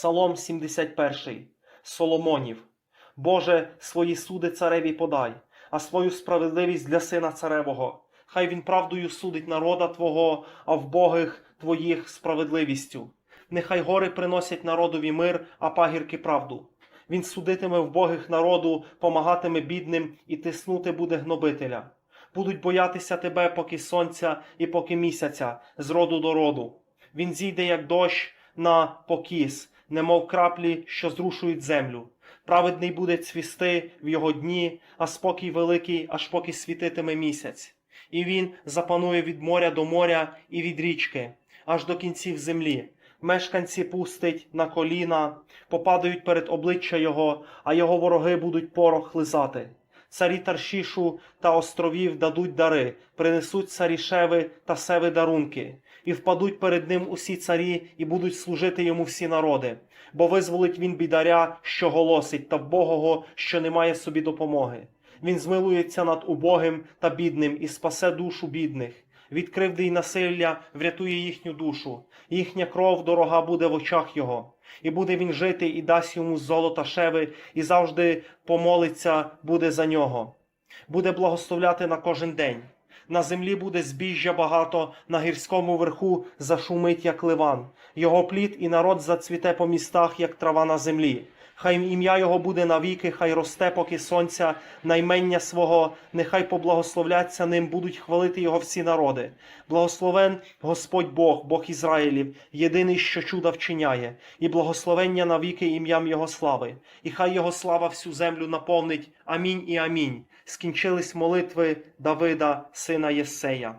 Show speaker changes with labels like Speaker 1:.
Speaker 1: Псалом 71. Соломонів. Боже, свої суди цареві подай, а свою справедливість для сина царевого. Хай він правдою судить народа Твого, а в богих Твоїх справедливістю. Нехай гори приносять народові мир, а пагірки правду. Він судитиме вбогих народу, помагатиме бідним і тиснути буде гнобителя. Будуть боятися тебе, поки сонця і поки місяця, з роду до роду. Він зійде, як дощ на покіс, немов краплі, що зрушують землю. Праведний буде цвісти в його дні, а спокій великий, аж поки світитиме місяць. І він запанує від моря до моря і від річки, аж до кінців землі. Мешканці пустить на коліна, попадають перед обличчя його, а його вороги будуть порох лизати. Царі Таршішу та островів дадуть дари, принесуть царі Шеви та севи дарунки, і впадуть перед ним усі царі, і будуть служити йому всі народи. Бо визволить він бідаря, що голосить, та вбогого, що не має собі допомоги. Він змилується над убогим та бідним і спасе душу бідних. Від кривди й насилля врятує їхню душу, їхня кров дорога буде в очах його. І буде він жити, і дасть йому золота шеви, і завжди помолиться буде за нього. Буде благословляти на кожен день. На землі буде збіжжя багато, на гірському верху зашумить, як ливан. Його плід і народ зацвіте по містах, як трава на землі. Хай ім'я його буде навіки, хай росте, поки сонця, наймення свого, нехай поблагословляться ним, будуть хвалити його всі народи. Благословен Господь Бог, Бог Ізраїлів, єдиний, що чуда вчиняє, і благословення навіки ім'ям Його слави. І хай Його слава всю землю наповнить. Амінь і амінь. Скінчились молитви Давида, сина Єссея.